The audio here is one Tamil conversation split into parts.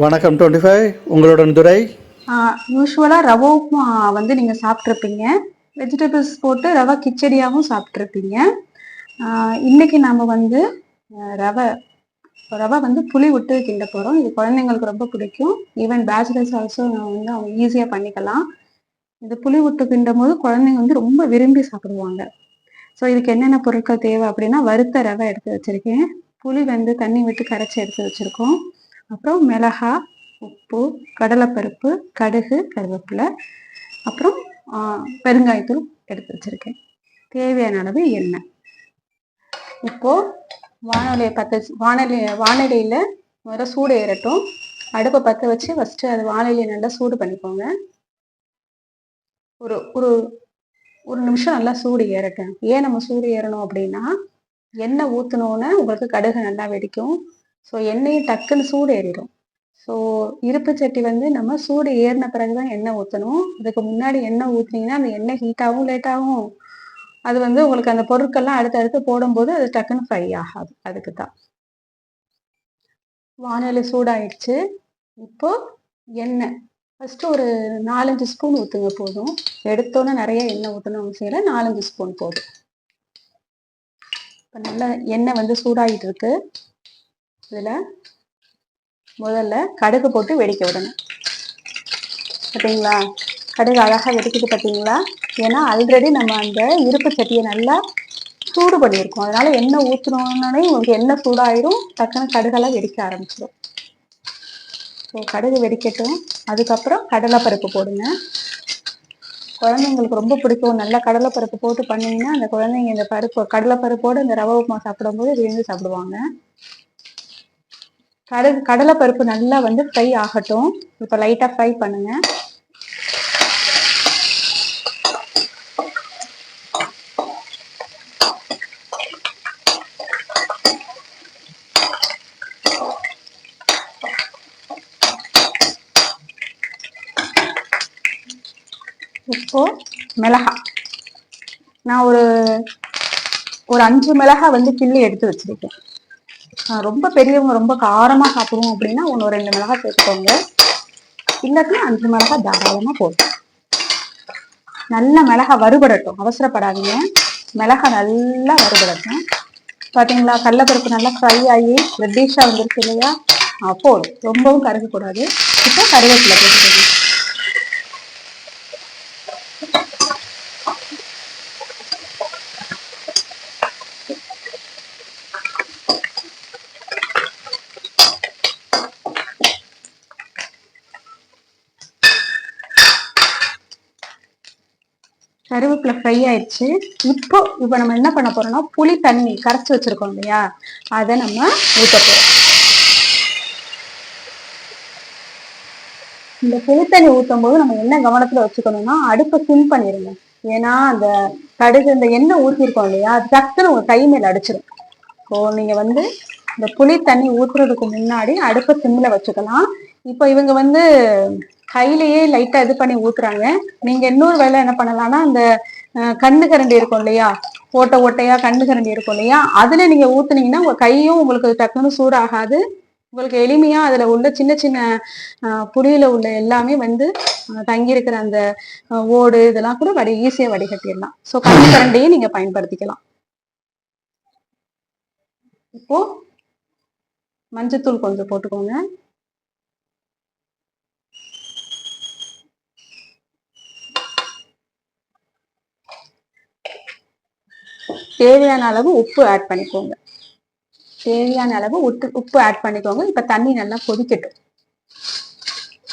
வணக்கம் டுவெண்ட்டி ஃபைவ். உங்களுடன் துரை. யூஸ்வலாக ரவா உப்புமா வந்து நீங்கள் சாப்பிட்ருப்பீங்க வெஜிடபிள்ஸ் போட்டு ரவை கிச்சடியாகவும் சாப்பிட்ருப்பீங்க இன்னைக்கு நாம் வந்து ரவை ரவை வந்து புளி விட்டு கிண்ட போகிறோம் இது குழந்தைங்களுக்கு ரொம்ப பிடிக்கும். ஈவன் பேச்சுலர்ஸ் ஆல்சோ வந்து அவங்க ஈஸியாக பண்ணிக்கலாம். இது புளி விட்டு கிண்டும் போது குழந்தைங்க வந்து ரொம்ப விரும்பி சாப்பிடுவாங்க. ஸோ இதுக்கு என்னென்ன பொருட்கள் தேவை அப்படின்னா வறுத்த ரவை எடுத்து வச்சுருக்கேன். புளி வந்து தண்ணி விட்டு கரைச்சி எடுத்து வச்சுருக்கோம். அப்புறம் மிளகா உப்பு கடலைப்பருப்பு கடுகு கருவேப்பிலை. அப்புறம் பெருங்காயத்தூள் எடுத்து வச்சுருக்கேன். தேவையான அளவு எண்ணெய். இப்போது வானொலியை பற்ற வானொலி வானொலியில் முதல்ல சூடு ஏறட்டும். அடுப்பை பற்ற வச்சு ஃபஸ்ட்டு அது வானொலியை நல்லா சூடு பண்ணிக்கோங்க. ஒரு ஒரு ஒரு நிமிஷம் நல்லா சூடு ஏறட்டும். ஏன் நம்ம சூடு ஏறணும் அப்படின்னா எண்ணெய் ஊற்றினோன்னே உங்களுக்கு கடுகு நல்லா வெடிக்கும். ஸோ எண்ணெயும் டக்குன்னு சூடு ஏறிடும். ஸோ இருப்பு சட்டி வந்து நம்ம சூடு ஏறின பிறகு தான் எண்ணெய் ஊற்றணும் அதுக்கு முன்னாடி எண்ணெய் ஊற்றினீங்கன்னா அந்த எண்ணெய் ஹீட் ஆகும் லேட் ஆகும். அது வந்து உங்களுக்கு அந்த பொருட்கள்லாம் அடுத்தடுத்து போடும்போது அது டக்குன்னு ஃப்ரை ஆகாது. அதுக்கு தான் வானிலை சூடாயிடுச்சு. இப்போ எண்ணெய். ஃபஸ்ட்டு ஒரு நாலஞ்சு ஸ்பூன் ஊற்றுங்க போதும். எடுத்தோன்னே நிறைய எண்ணெய் ஊற்றணும் அவசியம் இல்லை. நாலஞ்சு ஸ்பூன் போதும். இப்போ நல்லா எண்ணெய் வந்து சூடாகிட்டு இருக்கு. இதில் முதல்ல கடுகு போட்டு வெடிக்க விடணும். பார்த்தீங்களா? கடுகு அழகாக வெடிக்குது பார்த்தீங்களா? ஏன்னா ஆல்ரெடி நம்ம அந்த இருப்பு சட்டியை நல்லா சூடு பண்ணியிருக்கோம். அதனால் எண்ணெய் ஊற்றுனோன்னே உங்களுக்கு எண்ணெய் சூடாயிரும் டக்குன்னு கடுகெல்லாம் வெடிக்க ஆரம்பிச்சிடும் ஸோ கடுகு வெடிக்கட்டும். அதுக்கப்புறம் கடலைப்பருப்பு போடுங்க. குழந்தைங்களுக்கு ரொம்ப பிடிக்கும். நல்லா கடலைப்பருப்பு போட்டு பண்ணீங்கன்னா அந்த குழந்தைங்க இந்த பருப்பு கடலைப்பருப்போடு இந்த ரவை உப்புமா சாப்பிடும்போது விரும்பி சாப்பிடுவாங்க. கடுகு கடலைப்பருப்பு நல்லா வந்து ஃப்ரை ஆகட்டும். இப்போ லைட்டாக ஃப்ரை பண்ணுங்க. இப்போ மிளகா. நான் ஒரு ஒரு அஞ்சு மிளகா வந்து கிள்ளி எடுத்து வச்சிருக்கேன். ரொம்ப பெரியவங்க ரொம்ப காரமா சாப்பிடுவோம் அப்படின்னா ஒன்று ரெண்டு மிளகா சேர்த்துக்கோங்க. இல்லாட்டி அஞ்சு மிளகாய் தாராளமா போடும் நல்ல மிளகா வறுபடட்டும் அவசரப்படாதீங்க. மிளகா நல்லா வறுபடட்டும். பாத்தீங்களா? கடலப்பருப்பு நல்லா ஃப்ரை ஆகி ரெட்டிஷாக வந்துருச்சு இல்லையா? போடும் ரொம்பவும் கருகக்கூடாது. இப்போ கருவேப்பிலை போட்டுக்கோங்க. கருவேப்பிலை ஃப்ரை ஆயிடுச்சு. இப்போ இப்போ நம்ம என்ன பண்ண போறோம்னா புளி தண்ணி கரைச்சி வச்சிருக்கோம் இல்லையா? அதை நம்ம ஊற்ற போறோம். இந்த புளி தண்ணி ஊற்றும் போது நம்ம என்ன கவனத்துல வச்சுக்கணும்னா அடுப்பை சிம் பண்ணிருங்க. ஏன்னா அந்த கடுகு இந்த எண்ணெய் ஊற்றிருக்கோம் இல்லையா? அது டக்குன்னு உங்க கை மேல அடிச்சிடும் ஸோ நீங்க வந்து இந்த புளி தண்ணி ஊத்துறதுக்கு முன்னாடி அடுப்பை சிம்ல வச்சுக்கலாம். இப்போ இவங்க வந்து கையிலேயே லைட்டா இது பண்ணி ஊத்துறாங்க. நீங்க இன்னொரு வேலை என்ன பண்ணலாம்னா அந்த கண்ணு கரண்டி இருக்கும் இல்லையா? ஓட்டை ஓட்டையா கண்ணு கரண்டி இருக்கும் இல்லையா? அதுல நீங்க ஊத்துனீங்கன்னா உங்க கையும் உங்களுக்கு டக்குன்னு சூடாகாது. உங்களுக்கு எளிமையா அதுல உள்ள சின்ன சின்ன புளியில உள்ள எல்லாமே வந்து தங்கி தங்கியிருக்கிற அந்த ஓடு இதெல்லாம் கூட வடி ஈஸியா வடிகட்டிடலாம். ஸோ கண்ணு கரண்டியை நீங்க பயன்படுத்திக்கலாம். இப்போ மஞ்சத்தூள் கொஞ்சம் போட்டுக்கோங்க. தேவையான அளவு உப்பு ஆட் பண்ணிக்கோங்க. தேவையான அளவு உப்பு உப்பு ஆட் பண்ணிக்கோங்க. இப்ப தண்ணி நல்லா கொதிக்கட்டும்.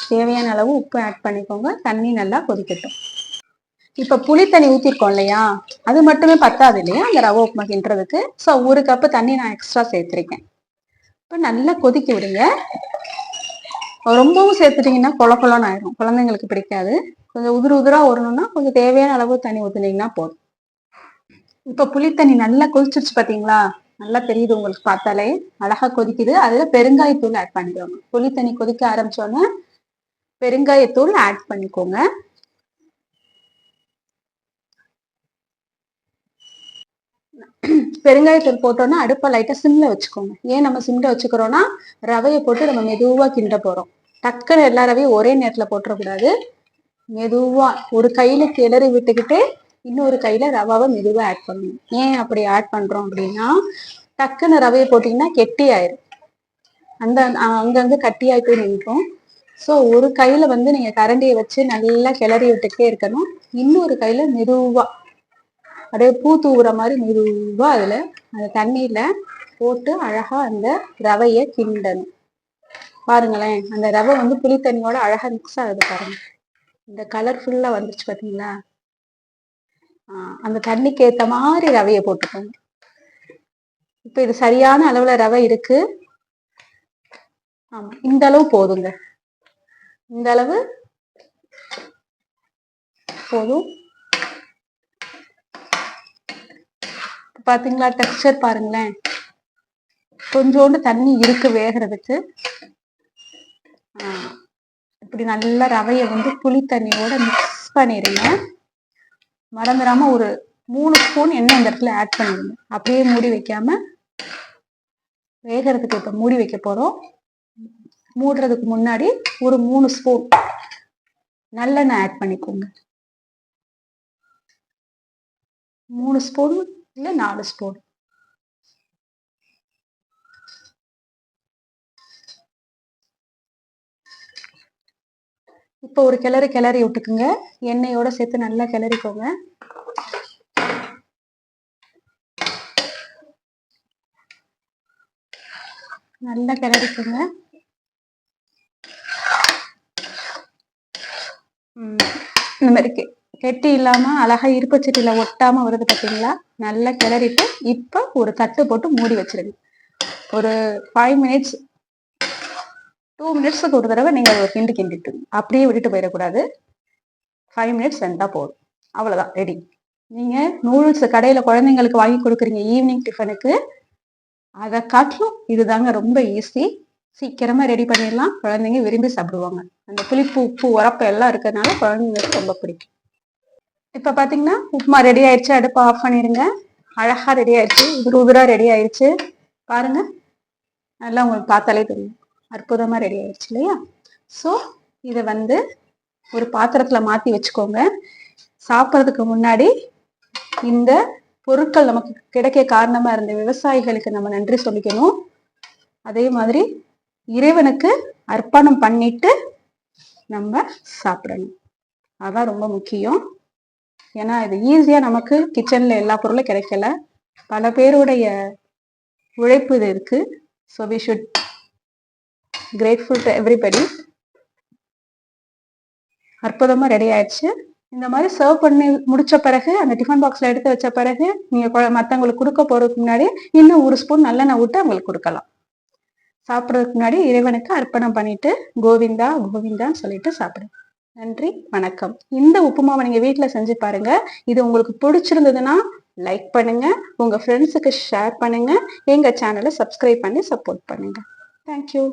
தேவையான அளவு உப்பு ஆட் பண்ணிக்கோங்க. தண்ணி நல்லா கொதிக்கட்டும். இப்ப புளி தண்ணி ஊத்திருக்கோம் இல்லையா? அது மட்டுமே பத்தாது இல்லையா? அந்த ரவை உப்புமா கிண்டுறதுக்கு. ஸோ ஒரு கப்பு தண்ணி நான் எக்ஸ்ட்ரா சேர்த்திருக்கேன். இப்ப நல்லா கொதிக்க விடுங்க. ரொம்பவும் சேர்த்துட்டீங்கன்னா கொல கொலன்னு ஆயிரும். குழந்தைங்களுக்கு பிடிக்காது. கொஞ்சம் உதிர உதிரா வரணும்னா கொஞ்சம் தேவையான அளவு தண்ணி ஊத்துனீங்கன்னா போதும். இப்ப புளி தண்ணி நல்லா கொதிச்சிருச்சு பாத்தீங்களா? நல்லா தெரியுது உங்களுக்கு பார்த்தாலே. அழகா கொதிக்குது. அதுல பெருங்காயத்தூள் ஆட் பண்ணிக்கோங்க. புளி தண்ணி கொதிக்க ஆரம்பிச்சோன்னே பெருங்காயத்தூள் ஆட் பண்ணிக்கோங்க. பெருங்காயத்தூள் போட்டோன்னா அடுப்பை லைட்டாக சிம்ல வச்சுக்கோங்க. ஏன் நம்ம சிம்ல வச்சுக்கிறோம்னா ரவையை போட்டு நம்ம மெதுவா கிண்ட போறோம். டக்குன்னு எல்லா ரவையும் ஒரே நேரத்துல போட்டுறக்கூடாது. மெதுவா ஒரு கையில கிளறி விட்டுக்கிட்டு இன்னொரு கையில ரவாவை மெதுவா ஆட் பண்ணணும். ஏன் அப்படி ஆட் பண்றோம் அப்படின்னா டக்குன்னு ரவையை போட்டீங்கன்னா கெட்டி ஆயிரும். அந்த அ- அங்கங்க கட்டியாய் போய் நின்றோம் ஸோ ஒரு கையில வந்து நீங்க கரண்டியை வச்சு நல்லா கிளறி விட்டுக்கிட்டே இருக்கணும். இன்னொரு கையில மெதுவா அப்படியே பூ தூவுற மாதிரி மெதுவா அதுல அந்த தண்ணியில போட்டு அழகா அந்த ரவையை கிண்டணும். பாருங்களேன் அந்த ரவை வந்து புளித்தண்ணியோட அழகாக அழகா மிக்ஸ் ஆகுது பாருங்க. இந்த கலர் ஃபுல்லா வந்துருச்சு பாத்தீங்களா? அந்த தண்ணிக்கு ஏத்த மாதிரி ரவையை போட்டுக்கோங்க. இப்ப இது சரியான அளவுல ரவை இருக்கு. ஆமா இந்த அளவு போதுங்க. இந்த அளவு போதும். பாத்தீங்களா டெக்ஸ்சர் பாருங்களேன். கொஞ்சோண்டு தண்ணி இருக்கு வேகிறதுக்கு. ஆஹ் இப்படி நல்லா ரவையை வந்து புளி தண்ணியோட மிக்ஸ் பண்ணிடுங்க மறந்துடாம ஒரு மூணு ஸ்பூன் எண்ணெய் இந்த இடத்துல ஆட் பண்ணிடுங்க. அப்படியே மூடி வைக்காம வேகிறதுக்கு இப்போ மூடி வைக்க போகிறோம் மூடுறதுக்கு முன்னாடி ஒரு மூணு ஸ்பூன் நல்லெண்ணெய் ஆட் பண்ணிக்கோங்க. மூணு ஸ்பூன் இல்லை நாலு ஸ்பூன் இப்போ ஒரு கிளறு கிளறி விட்டுக்குங்க. எண்ணெயோட சேர்த்து நல்லா கிளறிக்கோங்க. நல்லா கிளறிக்கோங்க. இந்த மாதிரி கெ- கெட்டி இல்லாம அழகா இருப்பச்சட்டியில ஒட்டாம வருது பாத்தீங்களா? நல்லா கிளறிட்டு இப்ப ஒரு தட்டு போட்டு மூடி வச்சிருங்க. ஒரு ஃபைவ் மினிட்ஸ் டூ மினிட்ஸுக்கு ஒரு தடவை நீங்கள் அதை ஒரு கிண்டு கிண்டிட்டு அப்படியே விட்டுட்டு போயிடக்கூடாது. ஃபைவ் மினிட்ஸ் வெந்தா போதும். அவ்வளோதான் ரெடி நீங்கள் நூடுல்ஸ் கடையில் குழந்தைங்களுக்கு வாங்கி கொடுக்குறீங்க ஈவினிங் டிஃபனுக்கு அதை காட்டிலும் இதுதாங்க ரொம்ப ஈஸி சீக்கிரமாக ரெடி பண்ணிடலாம். குழந்தைங்க விரும்பி சாப்பிடுவாங்க. அந்த புளிப்பு உப்பு உரப்பு எல்லாம் இருக்கிறதுனால குழந்தைங்களுக்கு ரொம்ப பிடிக்கும். இப்போ பார்த்தீங்கன்னா உப்புமா ரெடி ஆயிடுச்சு அடுப்பை ஆஃப் பண்ணிடுங்க. அழகாக ரெடி ஆயிடுச்சு உதிர உதிராக ரெடி ஆயிடுச்சு பாருங்க. நல்லா உங்களுக்கு பார்த்தாலே தெரியும். அற்புதமாக ரெடி ஆயிடுச்சு இல்லையா? ஸோ இதை வந்து ஒரு பாத்திரத்தில் மாற்றி வச்சுக்கோங்க. சாப்பிட்றதுக்கு முன்னாடி இந்த பொருட்கள் நமக்கு கிடைக்க காரணமாக இருந்த விவசாயிகளுக்கு நம்ம நன்றி சொல்லிக்கணும். அதே மாதிரி இறைவனுக்கு அர்ப்பணம் பண்ணிட்டு நம்ம சாப்பிடணும். அதான் ரொம்ப முக்கியம். ஏன்னா இது ஈஸியாக நமக்கு கிச்சனில் எல்லா பொருளும் கிடைக்கல. பல பேருடைய உழைப்பு இது இருக்குது so we should grateful to everybody அற்புதமாக ரெடி ஆயிடுச்சு. இந்த மாதிரி சர்வ் பண்ணி முடிச்ச பிறகு அந்த டிஃபன் பாக்ஸ்ல எடுத்து வச்ச பிறகு நீங்க மற்றவங்களுக்கு கொடுக்க போறதுக்கு முன்னாடி இன்னும் ஒரு ஸ்பூன் நல்லெண்ணெய் விட்டு அவங்களுக்கு கொடுக்கலாம். சாப்பிட்றதுக்கு முன்னாடி இறைவனுக்கு அர்ப்பணம் பண்ணிட்டு கோவிந்தா கோவிந்தான்னு சொல்லிட்டு சாப்பிடுங்க. நன்றி வணக்கம். இந்த உப்புமாவை நீங்க வீட்டில் செஞ்சு பாருங்க. இது உங்களுக்கு பிடிச்சிருந்ததுன்னா லைக் பண்ணுங்க. உங்க ஃப்ரெண்ட்ஸுக்கு ஷேர் பண்ணுங்க. எங்க சேனலை சப்ஸ்கிரைப் பண்ணி சப்போர்ட் பண்ணுங்க. தேங்க்யூ